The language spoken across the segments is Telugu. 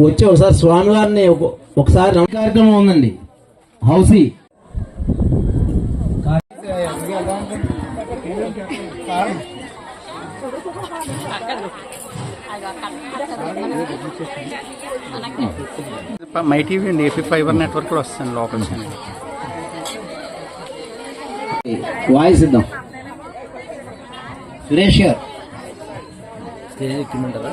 వచ్చి ఒకసారి స్వామివారిని ఒక- ఒకసారి కార్యక్రమం ఉందండి. హౌసీ. మై టీవీ అండి ఏపీ ఫైబర్ నెట్వర్క్ కూడా వస్తుంది లోకల్ ఛానల్ వాయిస్ ఇద్దాం. సురేష్ గారు. స్టేజ్ ఎక్కిమంటారా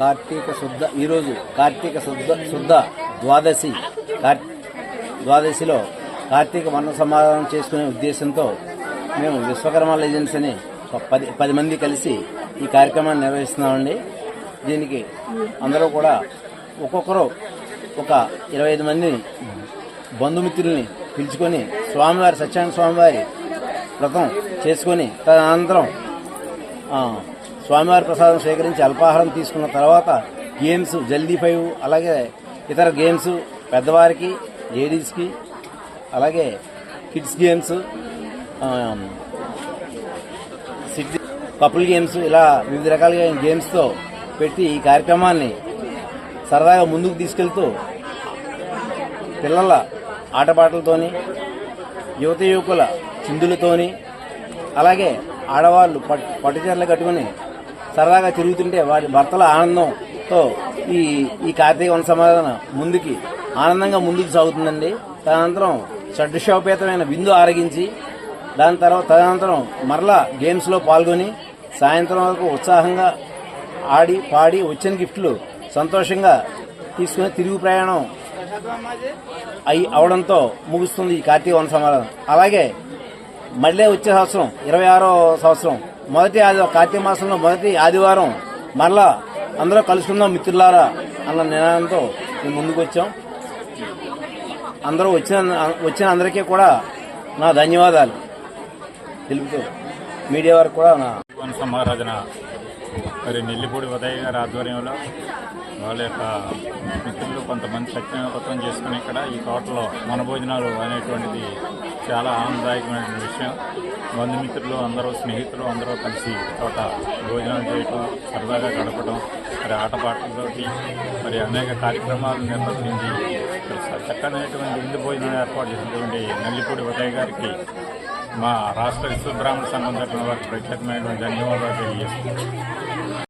కార్తీక శుద్ధ ఈరోజు కార్తీక శుద్ధ శుద్ధ ద్వాదశి. కార్- ద్వాదశిలో కార్తీక వర్ణ సమాధానం చేసుకునే ఉద్దేశంతో మేము విశ్వకర్మ లెజెండ్స్ అని ఒక పది పది మంది కలిసి ఈ కార్యక్రమాన్ని నిర్వహిస్తున్నామండి. దీనికి అందరూ కూడా ఒక్కొక్కరు ఒక ఇరవై ఐదు మందిని బంధుమిత్రుల్ని పిలుచుకొని స్వామివారి సత్యనారాయణ స్వామివారి వ్రతం చేసుకొని తదనంతరం స్వామివారి ప్రసాదం స్వీకరించి అల్పాహారం తీసుకున్న తర్వాత గేమ్స్ జల్దీ ఫైవ్ అలాగే ఇతర గేమ్స్ పెద్దవారికి లేడీస్కి అలాగే kids games city couple games ఇలా వివిధ రకాలుగా గేమ్స్తో పెట్టి ఈ కార్యక్రమాన్ని సరదాగా ముందుకు తీసుకెళ్తూ పిల్లల ఆటపాటలతోని యువత యువకుల చిందులతోని అలాగే ఆడవాళ్ళు పట్టు పట్టుచీరలు కట్టుకుని సరదాగా తిరుగుతుంటే వారి భర్తల ఆనందంతో ఈ ఈ కార్తీక వన సమాధానం ముందుకి ఆనందంగా ముందుకు సాగుతుందండి. తదనంతరం షడ్షోపేతమైన విందు ఆరగించి దాని తర్వాత తదనంతరం మరలా గేమ్స్లో పాల్గొని సాయంత్రం వరకు ఉత్సాహంగా ఆడి పాడి వచ్చిన గిఫ్ట్లు సంతోషంగా తీసుకుని తిరుగు ప్రయాణం అయి అవడంతో ముగుస్తుంది ఈ కార్తీక వన సమాధానం అలాగే మళ్ళీ వచ్చే సంవత్సరం ఇరవై ఆరో సంవత్సరం మొదటి ఆదివారం కార్తీక మాసంలో మొదటి ఆదివారం మరలా అందరూ కలుసుకుందాం మిత్రులారా అన్న నిర్ణయంతో మేము ముందుకు వచ్చాం అందరూ వచ్చిన వచ్చిన అందరికీ కూడా నా ధన్యవాదాలు. తెలుపుతూ మీడియా వారికి కూడా నా వన సమారాధన మరి నెల్లిపూడి ఉదయ్ గారి ఆధ్వర్యంలో వాళ్ళ యొక్క మిత్రులు కొంతమంది సత్యనాపత్రం చేసుకుని ఇక్కడ ఈ తోటలో మన భోజనాలు అనేటువంటిది చాలా ఆనందదాయకమైన విషయం. బంధుమిత్రులు అందరూ స్నేహితులు అందరూ కలిసి తోట భోజనాలు చేయటం సరదాగా గడపడం మరి ఆటపాటలతోటి మరి అనేక కార్యక్రమాలు నిర్వహించి మరి చక్కనైనటువంటి విందు భోజనాలు ఏర్పాటు చేసినటువంటి నల్లిపూడి ఉదయ్ గారికి మా రాష్ట్ర విశ్వబ్రాహ్మణ సంఘం తరఫున వారికి ప్రత్యేకమైనటువంటి ధన్యవాదాలు తెలియజేస్తున్నాం.